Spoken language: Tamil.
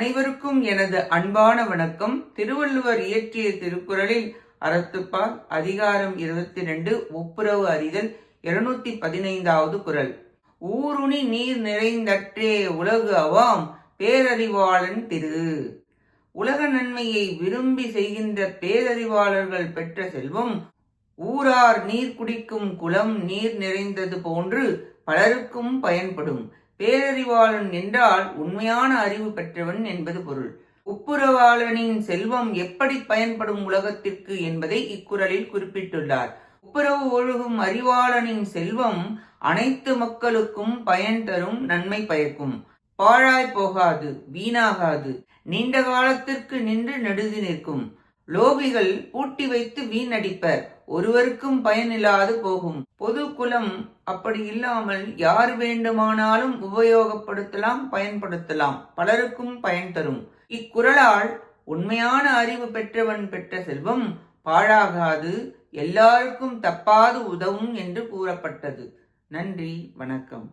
அனைவருக்கும் எனது அன்பான வணக்கம். திருவள்ளுவர் இயற்றிய திருக்குறளில் அறத்துப்பால் அதிகாரம் இருபத்தி ரெண்டு ஒப்புரவு அறிதல் இருநூத்தி பதினைந்தாவது குரல் ஊருணி நீர் நிறைந்தற்றே உலகு அவாம் பேரறிவாளன் திரு. உலக நன்மையை விரும்பி செய்கின்ற பேரறிவாளர்கள் பெற்ற செல்வம் ஊரார் நீர் குடிக்கும் குளம் நீர் நிறைந்தது போன்று பலருக்கும் பயன்படும். பேரறிவாளன் என்றால் உண்மையான அறிவு பெற்றவன் என்பது பொருள். ஒப்புரவாளனின் செல்வம் எப்படி பயன்படும் உலகத்திற்கு என்பதை இக்குறளில் குறிப்பிட்டுள்ளார். ஒப்புரவு ஒழுகும் அறிவாளனின் செல்வம் அனைத்து மக்களுக்கும் பயன் தரும் நன்மை பயக்கும். பாழாய் போகாது வீணாகாது நீண்ட காலத்திற்கு நின்று நெடுதி நிற்கும். லோபிகள் பூட்டி வைத்து வீணடிப்பர். ஒருவருக்கும் பயனில்லாது போகும். பொது குலம் அப்படி இல்லாமல் யார் வேண்டுமானாலும் உபயோகப்படுத்தலாம் பயன்படுத்தலாம். பலருக்கும் பயன் தரும். இக்குறளால் உண்மையான அறிவு பெற்றவன் பெற்ற செல்வம் பாழாகாது எல்லாருக்கும் தப்பாது உதவும் என்று கூறப்பட்டது. நன்றி வணக்கம்.